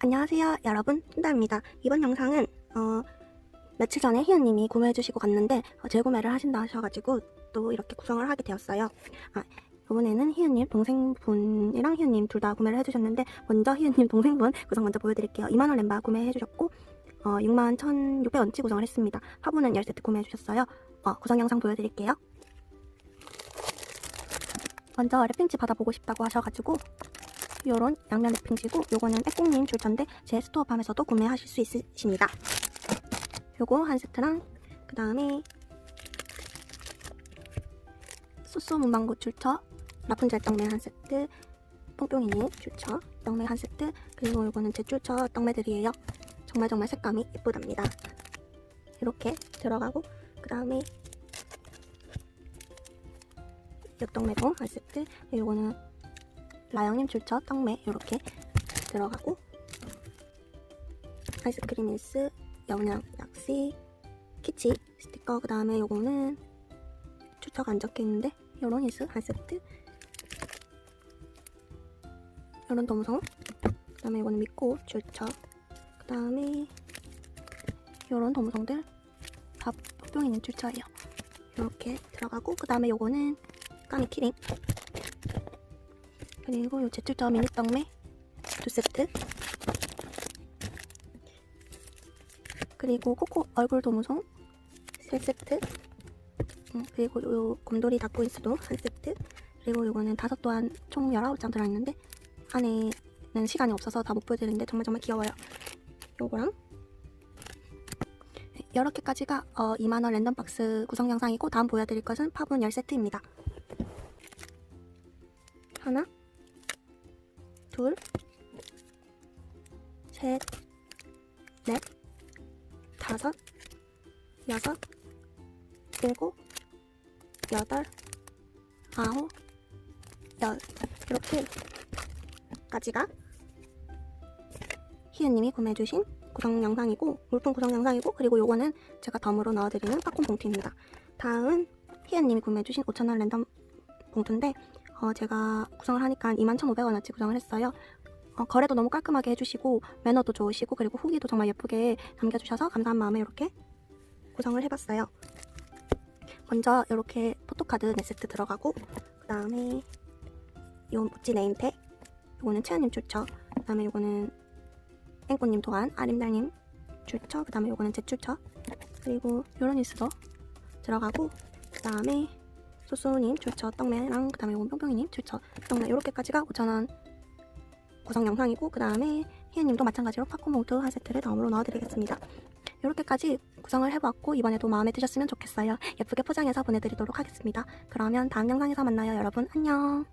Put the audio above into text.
안녕하세요 여러분. 틴다입니다. 이번 영상은 어, 며칠 전에 희연님이 구매해주시고 갔는데 어, 재구매를 하신다 하셔가지고 또 이렇게 구성을 하게 되었어요. 아, 이번에는 희연님 동생분이랑 희연님 둘 다 구매를 해주셨는데 먼저 희연님 동생분 구성 먼저 보여드릴게요. 2만원 램바 구매해주셨고 어, 6만 1,600원치 구성을 했습니다. 화분은 10세트 구매해주셨어요. 어, 구성 영상 보여드릴게요. 먼저 랩핑지 받아보고 싶다고 하셔가지고 요런 양면 랩핑지고 요거는 빼꽁님 줄전데 제 스토어팜에서도 구매하실 수 있으십니다. 요거 한 세트랑 그 다음에 소쏘 문방구 줄처 라푼젤 떡메 한 세트 뽕뽕이님 줄처 떡메 한 세트 그리고 요거는 제 줄처 떡메들이에요. 정말 정말 색감이 예쁘답니다. 이렇게 들어가고 그 다음에 옆떡메도 한 세트 요거는 라영님 줄쳐 떡메 이렇게 들어가고. 아이스크림 릴스 영양 약시 키치 스티커. 그 다음에 요거는 출처가 안 적혀있는데 요런 릴스 한 세트. 요런 도무성. 그 다음에 요거는 믿고 출처. 그 다음에 요런 도무성들 다 뿅뿅 있는 출처예요. 이렇게 들어가고. 그 다음에 요거는 까미 키링 그리고 요 제출점 미니 떡메 두 세트. 그리고 코코 얼굴 도무송 세 세트. 음, 그리고 요 곰돌이 닭고인스도 한 세트. 그리고 요거는 다섯 또한 총 19장 들어있는데 안에는 시간이 없어서 다 못 보여드리는데 정말 정말 귀여워요. 요거랑 네, 여러 개까지가 어, 2만원 랜덤박스 구성 영상이고 다음 보여드릴 것은 파분 10세트입니다. 하나 둘, 셋, 넷, 다섯, 여섯, 일곱, 여덟, 아홉, 열 이렇게까지가 희은님이 구매해주신 구성 영상이고 물품 구성 영상이고 그리고 요거는 제가 덤으로 넣어드리는 팝콘 봉투입니다. 다음은 희은님이 구매해주신 5,000원 랜덤 봉투인데 어, 제가 구성을 하니까 21,500원어치 구성을 했어요. 어, 거래도 너무 깔끔하게 해주시고 매너도 좋으시고 그리고 후기도 정말 예쁘게 남겨주셔서 감사한 마음에 이렇게 구성을 해봤어요. 먼저 이렇게 포토카드 4세트 들어가고 그 다음에 요 모찌 네임팩 요거는 채연님 출처 그 다음에 요거는 앵꼬님 또한 아림달님 출처 그 다음에 요거는 제 출처 그리고 요런 일스도 들어가고 그 다음에 소소님 출처 떡매랑 그 다음에 뿅뿅이님 출처 떡매 이렇게까지가 5,000원 구성 영상이고 그 다음에 희애님도 마찬가지로 팝콘 모드 한 세트를 다음으로 넣어드리겠습니다. 이렇게까지 구성을 해봤고 이번에도 마음에 드셨으면 좋겠어요. 예쁘게 포장해서 보내드리도록 하겠습니다. 그러면 다음 영상에서 만나요 여러분 안녕